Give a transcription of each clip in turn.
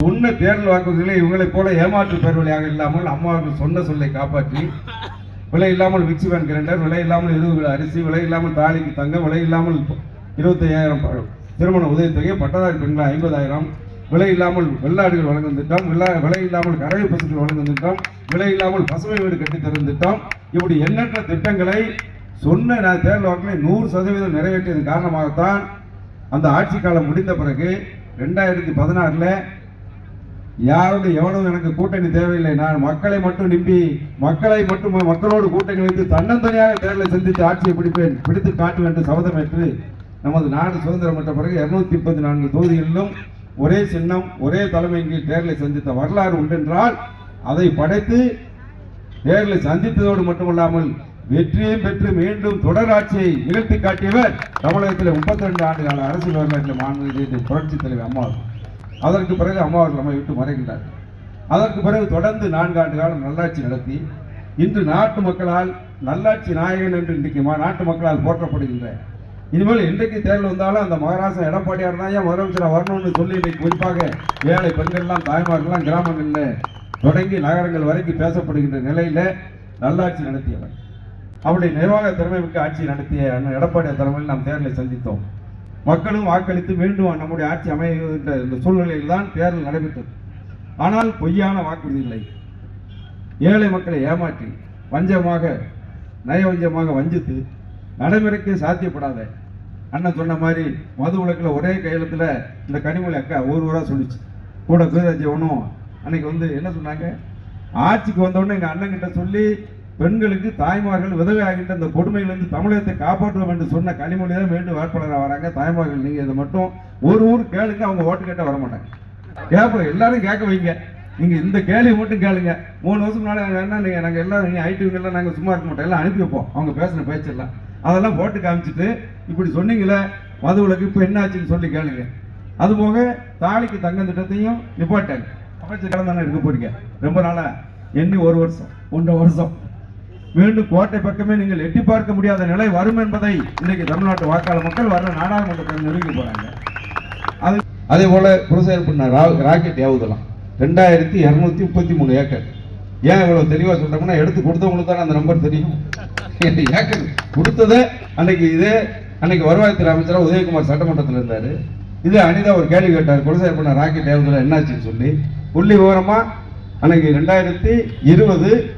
உண்மை தேர்தல் வாக்குறுதிகளை இவங்களைப் போல ஏமாற்று பெறுவழியாக இல்லாமல் அம்மாவுக்கு சொன்ன சொல்லை காப்பாற்றி விலை இல்லாமல் மிக்சி வேன் கிரைண்டர் விலை இல்லாமல் இருபது அரிசி விலை இல்லாமல் தாலிக்கு தங்கம் விலை இல்லாமல் இருபத்தையாயிரம் திருமண உதவித்தொகை பட்டதாரி பெண்கள் ஐம்பதாயிரம் விலை இல்லாமல் வெள்ளாடுகள் வழங்கும் திட்டம் விலை இல்லாமல் கறவை பசுக்கள் வழங்கும் திட்டம் விலை இல்லாமல் பசுமை வீடு கட்டி தரும் திட்டம் இப்படி எண்ணற்ற திட்டங்களை சொன்ன நான் தேர்தல் வாக்குகளை நூறு சதவீதம் நிறைவேற்றியதன் காரணமாகத்தான் அந்த ஆட்சி காலம் முடிந்த பிறகு ரெண்டாயிரத்தி பதினாறில் யாரோடு எவனும் எனக்கு கூட்டணி தேவையில்லை. நான் மக்களை மட்டும் நம்பி மக்களை மட்டும் மக்களோடு கூட்டணி வைத்து தன்னந்தனியாக தேர்தலை சந்தித்து ஆட்சியை பிடிப்பேன். பிடித்து காட்டுவேன் என்று சபதமேற்று நமது நாடு சுதந்திரம் பெற்ற பிறகு இருநூத்தி முப்பத்தி நான்கு தொகுதிகளிலும் ஒரே சின்னம் ஒரே தலைமை கீழ் தேர்தலை சந்தித்த வரலாறு உண்டென்றால் அதை படைத்து தேர்தலை சந்தித்ததோடு மட்டுமல்லாமல் வெற்றியும் பெற்று மீண்டும் தொடர் ஆட்சியை நிகழ்த்தி காட்டியவர் தமிழகத்தில் முப்பத்தி ரெண்டு ஆண்டு கால அரசியல் வரலாற்றில் மாநில புரட்சித் தலைவர் அம்மா அதற்கு பிறகு அம்மா நம்மை விட்டு மறைகின்றார். அதற்கு பிறகு தொடர்ந்து நான்கு ஆண்டு காலம் நல்லாட்சி நடத்தி இன்று நாட்டு மக்களால் நல்லாட்சி நாயகன் என்று இன்றைக்கு மா- நாட்டு மக்களால் போற்றப்படுகின்ற. இனிமேல் இன்றைக்கு தேர்தல் வந்தாலும் அந்த மகாராஷ்டிரா எடப்பாடியார் தான் ஏன் முதலமைச்சராக வரணும்னு சொல்லி இன்றைக்கு குறிப்பாக ஏழை பெண்கள்லாம் தாய்மார்கள்லாம் கிராமங்களில் தொடங்கி நகரங்கள் வரைக்கும் பேசப்படுகின்ற நிலையில் நல்லாட்சி நடத்தியவர். அவருடைய நிர்வாக திறமை மிக்க ஆட்சி நடத்திய எடப்பாடியார் தலைமையில் நாம் தேர்தலை சந்தித்தோம். மக்களும் வாக்களித்து மீண்டும் நம்முடைய ஆட்சி அமைகின்ற இந்த சூழ்நிலையில் தான் தேர்தல் நடைபெற்றது. ஆனால் பொய்யான வாக்குறுதிகளை ஏழை மக்களை ஏமாற்றி வஞ்சமாக நயவஞ்சமாக வஞ்சித்து நடைமுறைக்கு சாத்தியப்படாத அண்ணன் சொன்ன மாதிரி மது உலகில் ஒரே கையெழுத்தில் இந்த கனிமொழி அக்கா ஒரு ஊராக சொல்லிச்சு. கூட வீரஜீவனும் அன்னைக்கு வந்து என்ன சொன்னாங்க? ஆட்சிக்கு வந்தோடனே எங்கள் அண்ணன் கிட்ட சொல்லி பெண்களுக்கு தாய்மார்கள் விதவை ஆகின்ற இந்த கொடுமையிலிருந்து தமிழகத்தை காப்பாற்றுவோம் என்று சொன்ன கனிமொழி தான் மீண்டும் வேட்பாளராக வராங்க. தாய்மார்கள் நீங்கள் இதை மட்டும் ஒரு ஊர் கேளுங்க அவங்க ஓட்டு கேட்டால் வர மாட்டாங்க கேட்போம் எல்லாரும் கேட்க வைங்க. நீங்கள் இந்த கேள்வி மட்டும் கேளுங்க. மூணு வருஷம் முன்னாடி நாங்கள் என்ன நாங்கள் எல்லாம் நீங்கள் ஐடிவிங்கெல்லாம் நாங்கள் சும்மா இருக்க மாட்டோம். எல்லாம் அனுப்பி வைப்போம். அவங்க பேசின பேச்செல்லாம். அதெல்லாம் போட்டு காமிச்சிட்டு இப்படி சொன்னீங்களே மது விலக்கு இப்போ என்ன ஆச்சுன்னு சொல்லி கேளுங்க. அதுபோக தாலிக்கு தங்க திட்டத்தையும் நிப்பாட்டாங்க. அமைச்சர் கலந்தானே இருக்க போறீங்க. ரொம்ப நாளா எண்ணி ஒரு வருஷம் ஒன்றரை வருஷம். மீண்டும் கோட்டை பக்கமே நீங்கள் எட்டி பார்க்க முடியாத நிலை வரும் என்பதை இன்றைக்கு தமிழ்நாட்டு வாக்காளர் மக்கள் வர நாடாளுமன்றத்தில் நிரூபிக்க போறாங்க. அது அதே போல புரசேர் பண்ண ரா- ராக்கெட் ஏவுதலாம் ரெண்டாயிரத்தி இரநூத்தி முப்பத்தி மூணு ஏக்கர். ஏன் இவ்வளவு தெளிவா சொல்றோம்னா எடுத்து கொடுத்தவங்களுக்கு தானே அந்த நம்பர் தெரியும். ஏக்கர் கொடுத்தது அன்னைக்கு இதே அன்னைக்கு வருவாய்த்துறை அமைச்சராக உதயகுமார் சட்டமன்றத்தில் இருந்தாரு. இது அனிதா ஒரு கேள்வி கேட்டார் குலசேகர் பண்ண ராக்கெட் ஏவுதல என்னாச்சுன்னு சொல்லி. புள்ளி விவரமா அன்னைக்கு ரெண்டாயிரத்தி இருபது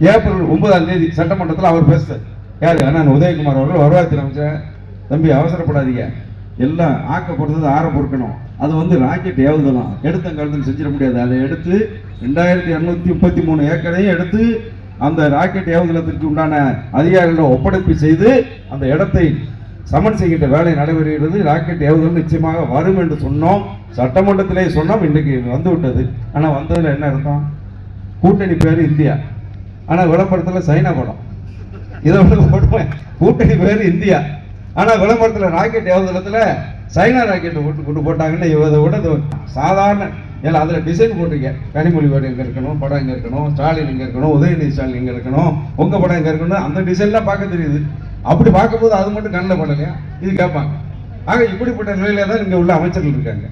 ஏப்ரல் ஒன்பதாம் தேதி சட்டமன்றத்தில் அவர் பேசுறார். யார்? அண்ணன் உதயகுமார் அவர்கள் வருவாய்த்துறை அமைச்சர். தம்பி அவசரப்படாதீங்க. எல்லாம் ஆக்க பொறுத்தது ஆற பொறுக்கணும். அது வந்து ராக்கெட் ஏவுதலாம் எடுத்த கழுத்து செஞ்சிட முடியாது. அதை எடுத்து ரெண்டாயிரத்தி இரநூத்தி முப்பத்தி மூணு ஏக்கரையும் எடுத்து அந்த ராக்கெட் ஏவுதளத்திற்கு உண்டான அதிகாரிகளிடம் ஒப்படைப்பு செய்து அந்த இடத்தை சமன் செய்கின்ற வேலை நடைபெறுகிறது. ராக்கெட் ஏவுதல் நிச்சயமாக வரும் என்று சொன்னோம். சட்டமன்றத்திலே சொன்னோம். இன்னைக்கு வந்து விட்டது. ஆனால் வந்ததில் என்ன அர்த்தம்? கூட்டணி பேர் இந்தியா. ஆனால் விளம்பரத்தில் சைனா படம். இதை விட போடுவேன் கூட்டணி பேர் இந்தியா. ஆனால் விளம்பரத்தில் ராக்கெட் ஏவுதளத்தில் சைனா ராக்கெட் போட்டு கொண்டு போட்டாங்கன்னு இதை விட இது சாதாரண. ஏன்னா அதில் டிசைன் போட்டிருக்கேன். கனிமொழி வேறு இங்கே இருக்கணும் படம் இங்கே இருக்கணும் ஸ்டாலின் இங்கே இருக்கணும் உதயநிதி ஸ்டாலின் இங்கே இருக்கணும் உங்கள் படம் எங்கே இருக்கணும் அந்த டிசைன்லாம் பார்க்க தெரியுது. அப்படி பார்க்கும்போது அது மட்டும் கண்ணில் படலையா? இது கேட்பாங்க. ஆக இப்படிப்பட்ட நிலையில தான் இங்கே உள்ள அமைச்சர்கள் இருக்காங்க.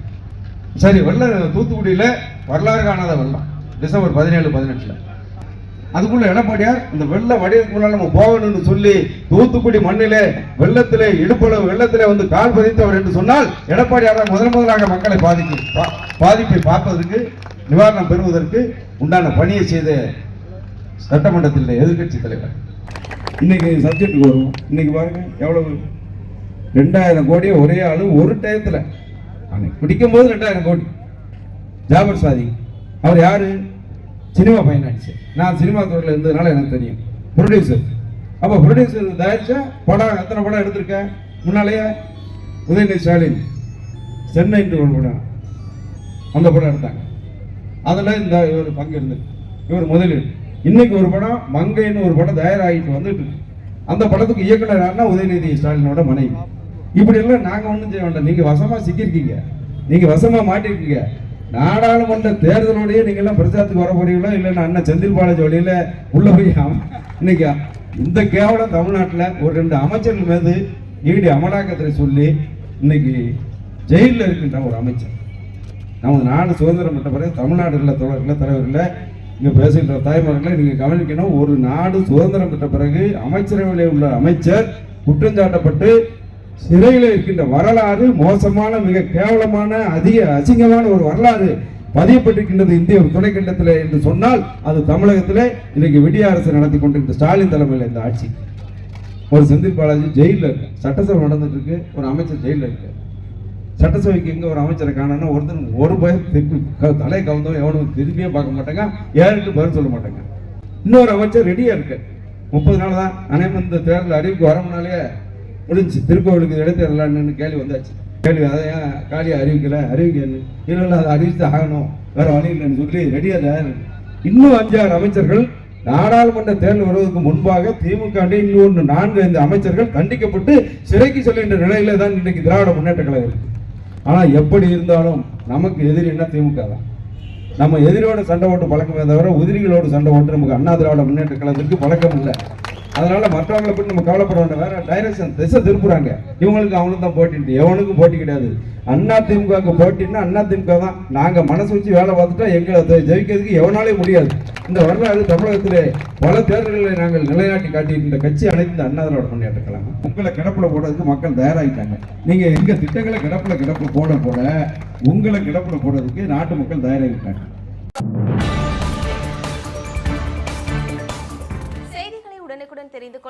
சரி வெள்ளம் தூத்துக்குடியில் வரலாறு காணாத வெள்ளம். டிசம்பர் பதினேழு பதினெட்டில். அதுக்குள்ள எடப்பாடியார் இந்த வெள்ள வடிவத்துக்குள்ள நம்ம போகணும்னு சொல்லி தூத்துக்குடி மண்ணிலே வெள்ளத்திலே இடுப்பளவு வெள்ளத்திலே வந்து கால் பதித்தவர் என்று சொன்னால் எடப்பாடியார் தான் முதன் முதலாக மக்களை பாதிக்கு பா- பாதிப்பை பார்ப்பதற்கு நிவாரணம் பெறுவதற்கு உண்டான பணியை செய்த சட்டமன்றத்தில் எதிர்க்கட்சி தலைவர். இன்னைக்கு சப்ஜெக்டுக்கு வரும் இன்னைக்கு பாருங்க எவ்வளவு? ரெண்டாயிரம் கோடியை ஒரே ஆளு ஒரு டயத்தில். அன்னைக்கு பிடிக்கும் போது ரெண்டாயிரம் கோடி. ஜாபர் சாதி. அவர் யாரு? சினிமா பைனான்ஸ் நான் சினிமா துறையில் இருந்ததுனால எனக்கு தெரியும். ப்ரொடியூசர் அப்போ ப்ரொடியூசர் தயாரிச்சா படம் எத்தனை படம் எடுத்திருக்கேன் முன்னாலேயே உதயநிதி ஸ்டாலின் சென்னை ஒரு படம். அந்த படம் எடுத்தாங்க. அதில் இந்த இவர் பங்கு இருந்தது. இவர் முதலீடு. இன்னைக்கு ஒரு படம் மங்கைன்னு ஒரு படம் தயாராகிட்டு வந்துட்டு அந்த படத்துக்கு இயக்குனர் யாருன்னா உதயநிதி ஸ்டாலினோட மனைவி. இப்படி எல்லாம் நாங்கள் ஒன்றும் செய்ய வேண்டாம். நீங்கள் வசமாக சிக்கியிருக்கீங்க. நீங்கள் வசமாக மாட்டிருக்கீங்க நாடாளுமன்ற தேர்தலோடய நீங்கள்லாம் பிரச்சாரத்துக்கு வர போறீங்களோ இல்லைன்னா அண்ணன் செந்தில் பாலாஜி வழியில் உள்ள போய் இன்னைக்கு இந்த கேவலம் தமிழ்நாட்டில் ஒரு ரெண்டு அமைச்சர்கள் மீது ஈடி அமலாக்கத்துறை சொல்லி இன்னைக்கு ஜெயிலில் இருக்கின்ற ஒரு அமைச்சர். நமது நாடு சுதந்திரம் பெற்ற பிறகு தமிழ்நாடு இல்லை தலைவர்களில் இங்கே பேசுகின்ற தாய்மார்களை நீங்கள் கவனிக்கணும் ஒரு நாடு சுதந்திரம் பெற்ற பிறகு அமைச்சரவையில் உள்ள அமைச்சர் குற்றஞ்சாட்டப்பட்டு சிறையில் இருக்கின்ற வரலாறு மோசமான மிக கேவலமான அதிக அசிங்கமான ஒரு வரலாறு பதியப்பட்டிருக்கின்றது இந்திய துணைக்கண்டத்தில் என்று சொன்னால் அது தமிழகத்தில் இன்னைக்கு விடிய அரசு நடத்தி கொண்டிருக்கிற ஸ்டாலின் தலைமையில் இந்த ஆட்சி. ஒரு செந்தில் பாலாஜி ஜெயிலில் இருக்கு சட்டசபை நடந்துட்டு இருக்கு ஒரு அமைச்சர் ஜெயிலில் இருக்கு. சட்டசபைக்கு எங்கே ஒரு அமைச்சரை காணோம்னா ஒருத்தன் ஒரு பயம் திருப்பி தலையை கவுந்தவன் எவனும் திரும்பியே பார்க்க மாட்டாங்க யாருக்கு பதில் சொல்ல மாட்டாங்க. இன்னொரு அமைச்சர் ரெடியாக இருக்கு. முப்பது நாள் தான் அனைவரும் இந்த தேர்தல் அறிவிப்பு வர முடிஞ்சு. திருக்கோவிலுக்கு இடைத்தேர்தலான்னு கேள்வி வந்தாச்சு. கேள்வி அதை ஏன் காலியாக அறிவிக்கல? அறிவிக்கன்னு இல்லை அதை அறிவித்து ஆகணும். வேற வழி இல்லைன்னு சொல்லி ரெடியாக தயார் இன்னும் அஞ்சாறு அமைச்சர்கள் நாடாளுமன்ற தேர்தல் வருவதற்கு முன்பாக திமுக இன்னொன்று நான்கு ஐந்து அமைச்சர்கள் கண்டிக்கப்பட்டு சிறைக்கு செல்கின்ற நிலையில தான் இன்றைக்கு திராவிட முன்னேற்ற கழகம் இருக்கு. எப்படி இருந்தாலும் நமக்கு எதிரின்னா திமுக தான். நம்ம எதிரியோட சண்டை ஓட்டு பழக்கமே தவிர உதிரிகளோடு சண்டை ஓட்டு நமக்கு அண்ணா திராவிட முன்னேற்ற கழகத்திற்கு பழக்கம் இல்லை. அதனால மற்றவங்களை பற்றி நம்ம கவலைப்பட வேண்டாம் வேற டைரக்ஷன் திசை திருப்புறாங்க. இவங்களுக்கு அவனுக்கு தான் போட்டிட்டு எவனுக்கும் போட்டி கிடையாது. அண்ணா திமுக போட்டின்னா அண்ணா திமுக தான். நாங்க மனசு வச்சு வேலை பார்த்துட்டா எங்களை ஜெயிக்கிறதுக்கு எவனாலே முடியாது. இந்த வரலாறு தமிழகத்திலே பல தேர்தல்களை நாங்கள் நிலைநாட்டி காட்டியிருக்கின்ற கட்சி அனைத்து இந்த அண்ணா திராவிட முன்னேற்ற கழகம் உங்களை கிடப்பில் போடுறதுக்கு மக்கள் தயாராகிட்டாங்க நீங்க எங்க திட்டங்களை கிடப்பில் கிடப்பில் போட போட உங்களை கிடப்பில் போடுறதுக்கு நாட்டு மக்கள் தயாராகிட்டாங்க.